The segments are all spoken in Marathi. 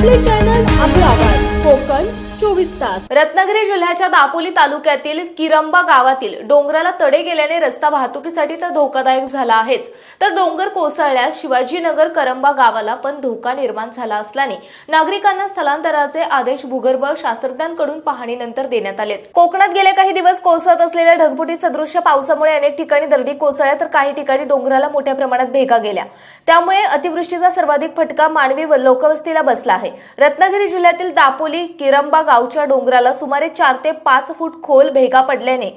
आपले चॅनल कोकण चोवीस तास. रत्नागिरी जिल्ह्याच्या दापोली तालुक्यातील किरंबा गावातील डोंगराला तडे गेल्याने रस्ता वाहतुकीसाठी तर धोकादायक झाला आहेच. तर डोंगर कोसळल्यास शिवाजीनगर करंबा गावाला पण धोका निर्माण झाला असल्याने नागरिकांना स्थलांतराचे आदेश भूगर्भ शास्त्रज्ञांकडून पाहणीनंतर देण्यात आलेत. कोकणात गेले काही दिवस कोसळत असलेल्या ढगफुटी सदृश्य पावसामुळे अनेक ठिकाणी दरडी कोसळल्या तर काही ठिकाणी डोंगराला मोठ्या प्रमाणात भेगा गेल्या. त्यामुळे अतिवृष्टीचा सर्वाधिक फटका मानवी व लोकवस्तीला बसला आहे. रत्नागिरी जिल्ह्यातील दापोली किरंबा गावच्या डोंगराला सुमारे चार ते पाच फूट खोल भेगा पडल्याने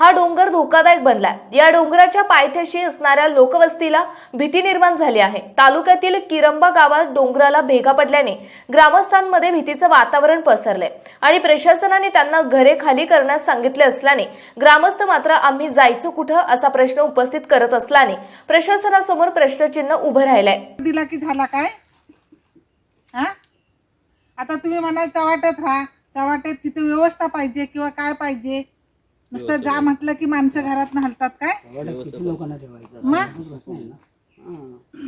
हा डोंगर धोकादायक बनलाय. या डोंगराच्या पायथ्याशी असणाऱ्या लोकवस्तीला भीती निर्माण झाली आहे. तालुक्यातील किरंबा गावात डोंगराला भेगा पडल्याने ग्रामस्थांमध्ये भीतीचं वातावरण पसरलंय. आणि प्रशासनाने त्यांना घरे खाली करण्यास सांगितले असल्याने ग्रामस्थ मात्र आम्ही जायचं कुठं असा प्रश्न उपस्थित करत असल्याने प्रशासनासमोर प्रश्नचिन्ह उभं राहिलंय. दिला की झाला काय? हा? आता तुम्ही म्हणाल चव्हाट्यात राहा. चव्हाट्यात तिथे व्यवस्था पाहिजे किंवा काय पाहिजे? नुसतं जा म्हटलं की माणसं घरात हलतात काय? मग?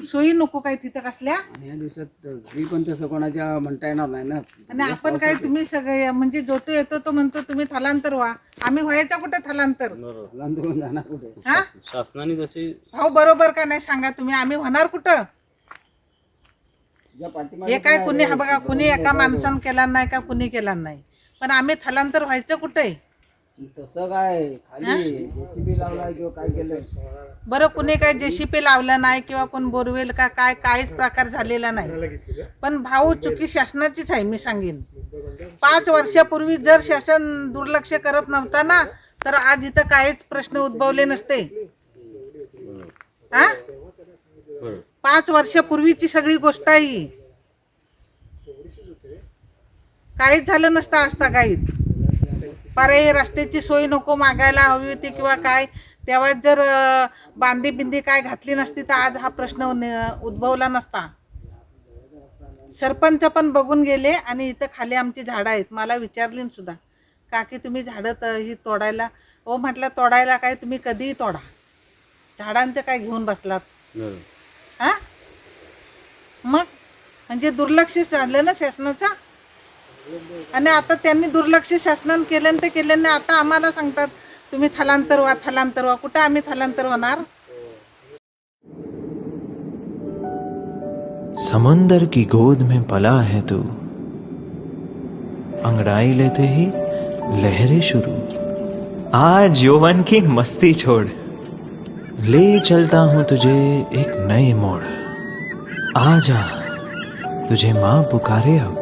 सोयी नको काय तिथं कसल्या? आणि या दिवसात घरी पण तसं कोणाच्या म्हणता येणार नाही ना. आणि आपण काय तुम्ही सगळे म्हणजे जो तो येतो तो म्हणतो तुम्ही थलांतर व्हा. आम्ही व्हायचा कुठे थलांतर? लांबून जाणार कुठे? हा? शासनाने तसे हो बरोबर का नाही सांगा तुम्ही? आम्ही होणार कुठं? ज्या पाठीमागे हे काय कुणी हा बघा कुणी एका माणसानं केला नाही का कुणी केला नाही? पण आम्ही थलांतर व्हायचं कुठे तसं काय? खाली लावलाय किंवा काय केलं बरं कुणी काय जेसीपी लावलं नाही किंवा कोण बोरवेल का काय काहीच प्रकार झालेला नाही. पण भाऊ चुकी शासनाचीच आहे मी सांगेन. पाच वर्षापूर्वी जर शासन दुर्लक्ष करत नव्हता ना तर आज इथं काहीच प्रश्न उद्भवले नसते. हा? पाच वर्षापूर्वीची सगळी गोष्ट आहे ही. काहीच झालं नसतं असता काहीच पारे रस्त्याची सोय नको मागायला हवी होती किंवा काय? तेव्हा जर बांधी बिंदी काय घातली नसती तर आज हा प्रश्न उद्भवला नसता. सरपंच पण बघून गेले आणि इथं खाली आमची झाडं आहेत. मला विचारली न सुद्धा काकी तुम्ही झाडं त- ही तोडायला हो म्हटलं तोडायला काय तुम्ही कधीही तोडा. झाडांचं काय घेऊन बसलात? हा मग? म्हणजे दुर्लक्ष झालं ना शासनाचं? आता दुर्लक्ष शासनानं केल्याने आता आम्हाला सांगतात, तुम्ही थलांतर व्हा थलांतर व्हा. कुठं आम्ही थलांतर होणार? समुंदर की गोद में पला है तू। अंगड़ाई लेते ही लहरें शुरू। आज यौवन की मस्ती छोड़। ले चलता हूँ तुझे एक नए मोड़। आजा तुझे माँ पुकारे अब।